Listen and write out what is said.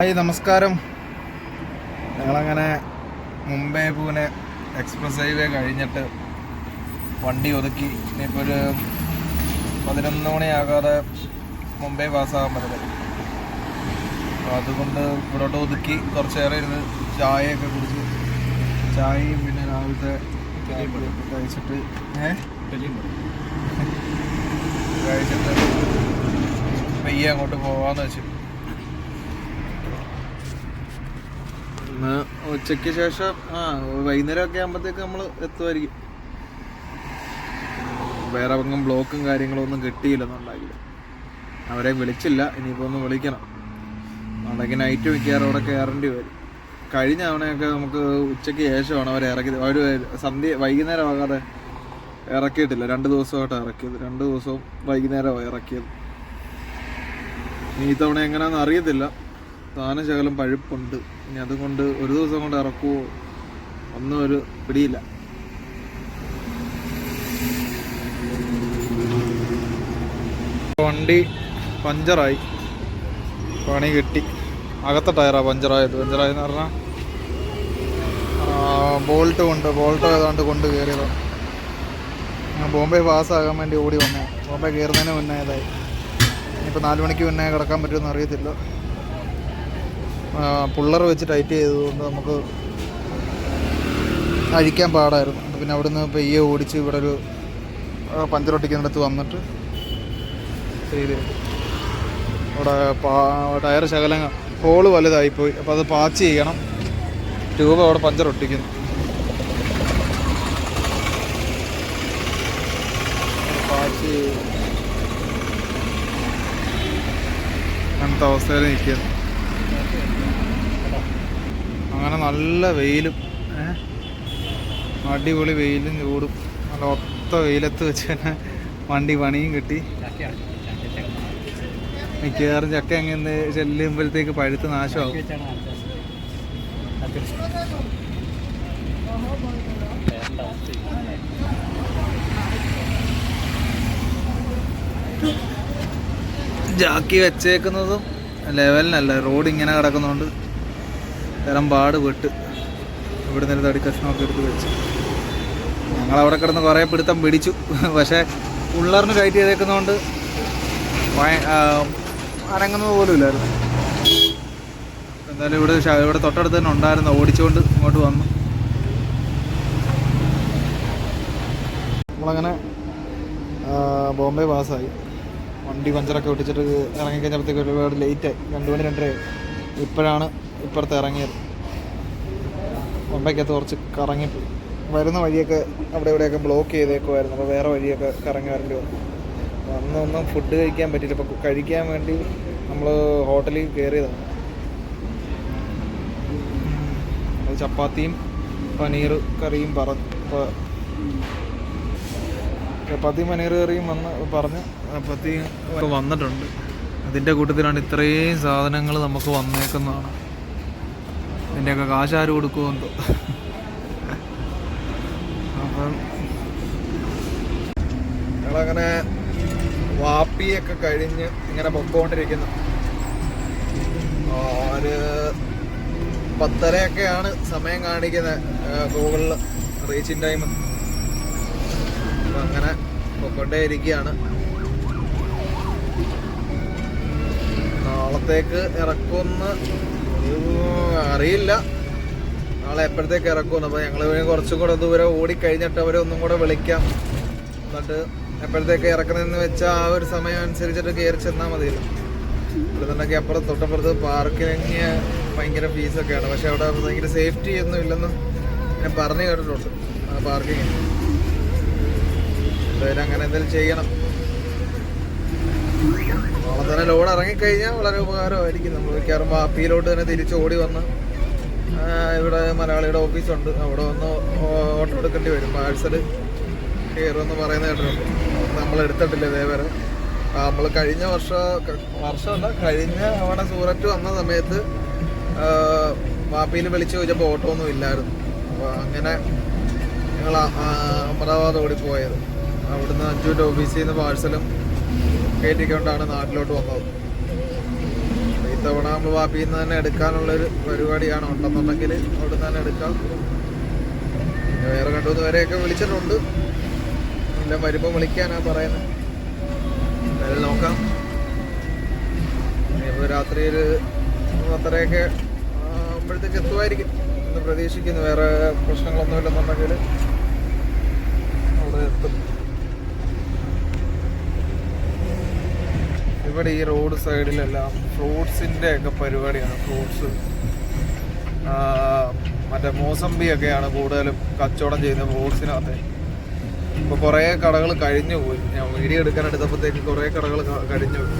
Hi നമസ്കാരം. ഞങ്ങളങ്ങനെ Mumbai Pune express highway കഴിഞ്ഞിട്ട് വണ്ടി ഒതുക്കി. ഇനിയിപ്പോൾ ഒരു പതിനൊന്ന് മണിയാകാതെ മുംബൈ പാസ്സാകാൻ പറ്റില്ല. അപ്പോൾ അതുകൊണ്ട് ഇവിടോട്ട് ഒതുക്കി കുറച്ചേറെ ഇരുന്ന് ചായയൊക്കെ കുടിച്ച് ചായയും പിന്നെ രാവിലത്തെ കഴിച്ചിട്ട് ഏഹ് കഴിച്ചിട്ട് പെയ്യ അങ്ങോട്ട് പോകാമെന്ന് വെച്ചു. ഇന്ന് ഉച്ചയ്ക്ക് ശേഷം ആ വൈകുന്നേരം ഒക്കെ ആകുമ്പോഴത്തേക്ക് നമ്മൾ എത്തുമായിരിക്കും. വേറെ അവങ്ങും ബ്ലോക്കും കാര്യങ്ങളും ഒന്നും കിട്ടിയില്ലെന്നുണ്ടായില്ല അവരെ വിളിച്ചില്ല ഇനിയിപ്പോൾ ഒന്ന് വിളിക്കണം. നാളേക്ക് നൈറ്റ് മിക്കവാറും അവിടെ കയറേണ്ടി വരും. കഴിഞ്ഞ തവണയൊക്കെ നമുക്ക് ഉച്ചയ്ക്ക് ശേഷമാണ് അവർ ഇറക്കിയത് അവർ സന്ധ്യ വൈകുന്നേരം ആകാതെ ഇറക്കിയിട്ടില്ല. രണ്ട് ദിവസമായിട്ട് ഇറക്കിയത്. രണ്ട് ദിവസവും വൈകുന്നേരമാണ് ഇറക്കിയത്. ഈ തവണ എങ്ങനെയാണെന്ന് അറിയത്തില്ല. സാധനം ശകലം പഴുപ്പുണ്ട്. ഇനി അതുകൊണ്ട് ഒരു ദിവസം കൊണ്ട് ഇറക്കുവോ? ഒന്നും ഒരു പിടിയില്ല. വണ്ടി പഞ്ചറായി. പണി കിട്ടി. അകത്തെ ടയറാ പഞ്ചറായത്. പഞ്ചറായെന്ന് പറഞ്ഞാൽ ബോൾട്ട് കൊണ്ട് ബോൾട്ട് ഏതാണ്ട് കൊണ്ട് കയറിയതാണ് ഞാൻ ബോംബെ പാസ്സാകാൻ വേണ്ടി ഓടി വന്നേ ബോംബെ കയറുന്നതിന് മുന്നേ ഇതായി ഇനിയിപ്പോൾ നാല് മണിക്ക് മുന്നേ കിടക്കാൻ പറ്റുമെന്ന് അറിയത്തില്ല. പുള്ളർ വെച്ച് ടൈറ്റ് ചെയ്തതുകൊണ്ട് നമുക്ക് അഴിക്കാൻ പാടായിരുന്നു. പിന്നെ അവിടുന്ന് പെയ്യെ ഓടിച്ച് ഇവിടെ ഒരു പഞ്ചർ പഞ്ചറൊട്ടിക്കുന്നിടത്ത് വന്നിട്ട് ചെയ്ത്. അവിടെ പാ ടയർ ശകലം ഹോൾ വലുതായിപ്പോയി. അപ്പോൾ അത് പാച്ച് ചെയ്യണം. ട്യൂബ് അവിടെ പഞ്ചർ ഒട്ടിക്കുന്നു പാച്ച് അങ്ങനത്തെ അവസ്ഥയിൽ നിൽക്കുന്നു. അങ്ങനെ നല്ല വെയിലും. അടിപൊളി വെയിലും ചൂടും. നല്ല ഒത്ത വെയിലത്ത് വെച്ച് തന്നെ വണ്ടി പണിയും കിട്ടി. മിക്കവാറും ചക്ക അങ്ങനെ ചെല്ലുമ്പോഴത്തേക്ക് പഴുത്ത് നാശമാവും. ജാക്കി വെച്ചേക്കുന്നതും ലെവലിനല്ല റോഡ് ഇങ്ങനെ കിടക്കുന്നതുകൊണ്ട് തരം പാട് വിട്ട് ഇവിടെ നിന്ന് തടി കഷ്ണമൊക്കെ എടുത്ത് വെച്ച്. ഞങ്ങൾ അവിടെ കിടന്ന് കുറേ പിടുത്തം പിടിച്ചു. പക്ഷേ ഉള്ളറിന് കയറ്റി ചെയ്തേക്കുന്നതുകൊണ്ട് അനങ്ങുന്നത് പോലും ഇല്ലായിരുന്നു. എന്തായാലും ഇവിടെ ഇവിടെ തൊട്ടടുത്ത് തന്നെ ഉണ്ടായിരുന്നു. ഓടിച്ചുകൊണ്ട് ഇങ്ങോട്ട് വന്നു. നമ്മളങ്ങനെ ബോംബെ പാസ്സായി. വണ്ടി പഞ്ചറൊക്കെ ഒട്ടിച്ചിട്ട് ഇറങ്ങിക്കഴിഞ്ഞപ്പോഴത്തേക്ക് ഒരുപാട് ലേറ്റായി രണ്ട് മണി രണ്ടര ഇപ്പോഴാണ് ഇപ്പുറത്ത് ഇറങ്ങിയത്. ബോംബെക്കകത്ത് കുറച്ച് കറങ്ങിപ്പോയി വരുന്ന വഴിയൊക്കെ അവിടെ ഇവിടെയൊക്കെ ബ്ലോക്ക് ചെയ്തേക്കുമായിരുന്നു അപ്പോൾ വേറെ വഴിയൊക്കെ കറങ്ങി വരേണ്ടി വന്നു. അന്നൊന്നും ഫുഡ് കഴിക്കാൻ പറ്റില്ല ഇപ്പോൾ കഴിക്കാൻ വേണ്ടി നമ്മൾ ഹോട്ടലിൽ കയറിയതാണ് ചപ്പാത്തിയും പനീർ കറിയും പറഞ്ഞു. ചപ്പാത്തി പനീർ കറിയും വന്ന് പറഞ്ഞ് ചപ്പാത്തി വന്നിട്ടുണ്ട്. അതിന്റെ കൂട്ടത്തിലാണ് ഇത്രയും സാധനങ്ങൾ നമുക്ക് വന്നേക്കുന്നതാണ്. ഇതിന്റെയൊക്കെ കാശ് ആര് കൊടുക്കുമെന്തോ അപ്പം ഞങ്ങളങ്ങനെ വാപ്പിയൊക്കെ കഴിഞ്ഞ് ഇങ്ങനെ പൊക്കോണ്ടിരിക്കുന്നു. ഒരു പത്തരയൊക്കെയാണ് സമയം കാണിക്കുന്നത് ഗൂഗിളിൽ റീച്ചിങ് ടൈം അങ്ങനെ പൊക്കൊണ്ടേ ഇരിക്കുകയാണ് നാളത്തേക്ക് ഇറക്കുമെന്ന് അറിയില്ല. നാളെ എപ്പോഴത്തേക്ക് ഇറക്കുമെന്ന് അപ്പോൾ ഞങ്ങൾ കുറച്ചും കൂടെ ദൂരെ ഓടിക്കഴിഞ്ഞിട്ട് അവരെ ഒന്നും കൂടെ വിളിക്കാം. എന്നിട്ട് എപ്പോഴത്തേക്ക് ഇറക്കണമെന്ന് വെച്ചാൽ ആ ഒരു സമയം അനുസരിച്ചിട്ട് കയറി ചെന്നാൽ മതിയല്ലോ ഇവിടുന്നുണ്ടെങ്കിൽ അപ്പുറം തൊട്ടപ്പുറത്ത് പാർക്കിന് ഭയങ്കര ഫീസൊക്കെയാണ്. പക്ഷെ അവിടെ ഭയങ്കര സേഫ്റ്റി ഒന്നും ഇല്ലെന്ന് ഞാൻ പറഞ്ഞു കേട്ടിട്ടുണ്ട്. ആ പാർക്കിങ് എന്തായാലും അങ്ങനെ എന്തെങ്കിലും ചെയ്യണം. നാളെ തന്നെ ലോഡ് ഇറങ്ങിക്കഴിഞ്ഞാൽ വളരെ ഉപകാരമായിരിക്കും. നമ്മൾ മിക്കവാറും വാപ്പിയിലോട്ട് തന്നെ തിരിച്ച് ഓടി വന്ന് ഇവിടെ മലയാളിയുടെ ഓഫീസുണ്ട്. അവിടെ വന്ന് ഓട്ടോ എടുക്കേണ്ടി വരും. പാഴ്സൽ കയറുമെന്ന് പറയുന്ന കേട്ടിട്ടുണ്ട്. നമ്മൾ എടുത്തിട്ടില്ല ഇതേവരെ നമ്മൾ കഴിഞ്ഞ വർഷം വർഷമല്ല കഴിഞ്ഞ അവിടെ സൂററ്റ് വന്ന സമയത്ത് വാപ്പിയിൽ വിളിച്ച് ചോദിച്ചപ്പോൾ ഓട്ടോ ഒന്നും ഇല്ലായിരുന്നു. അപ്പോൾ അങ്ങനെ ഞങ്ങൾ അഹമ്മദാബാദ് ഓടിപ്പോയത്. അവിടുന്ന് അഞ്ചുവിന്റെ ഓഫീസിൽ നിന്ന് പാഴ്സലും കയറ്റിക്കൊണ്ടാണ് നാട്ടിലോട്ട് വന്നത്. ഇത്തവണ നമ്മൾ വാപ്പിയിൽ നിന്ന് തന്നെ എടുക്കാനുള്ളൊരു പരിപാടിയാണ്. ഉണ്ടെന്നുണ്ടെങ്കിൽ അവിടുന്ന് തന്നെ എടുക്കാം. പിന്നെ വേറെ രണ്ടു മൂന്ന് പേരെയൊക്കെ വിളിച്ചിട്ടുണ്ട്. എല്ലാം വരുമ്പോൾ വിളിക്കാനാണ് പറയുന്നത് എന്തായാലും നോക്കാം. ഇനിയിപ്പോൾ രാത്രി ഒരു പത്തരയൊക്കെ ആകുമ്പോഴത്തേക്ക് എത്തുമായിരിക്കും. എന്ന് പ്രതീക്ഷിക്കുന്നു. വേറെ പ്രശ്നങ്ങളൊന്നുമില്ലെന്നുണ്ടെങ്കിൽ അവിടെ എത്തും. ഇവിടെ ഈ റോഡ് സൈഡിലെല്ലാം ഫ്രൂട്ട്സിന്റെ ഒക്കെ പരിപാടിയാണ്. ഫ്രൂട്ട്സ്. മറ്റേ മോസമ്പി ഒക്കെയാണ് കൂടുതലും കച്ചവടം ചെയ്യുന്നത് ഫ്രൂട്ട്സിനകത്ത്. ഇപ്പോൾ കുറേ കടകൾ കഴിഞ്ഞു പോയി ഞാൻ വീഡിയോ എടുക്കാൻ എടുത്തപ്പോഴത്തേക്ക് കുറേ കടകൾ കഴിഞ്ഞു പോയി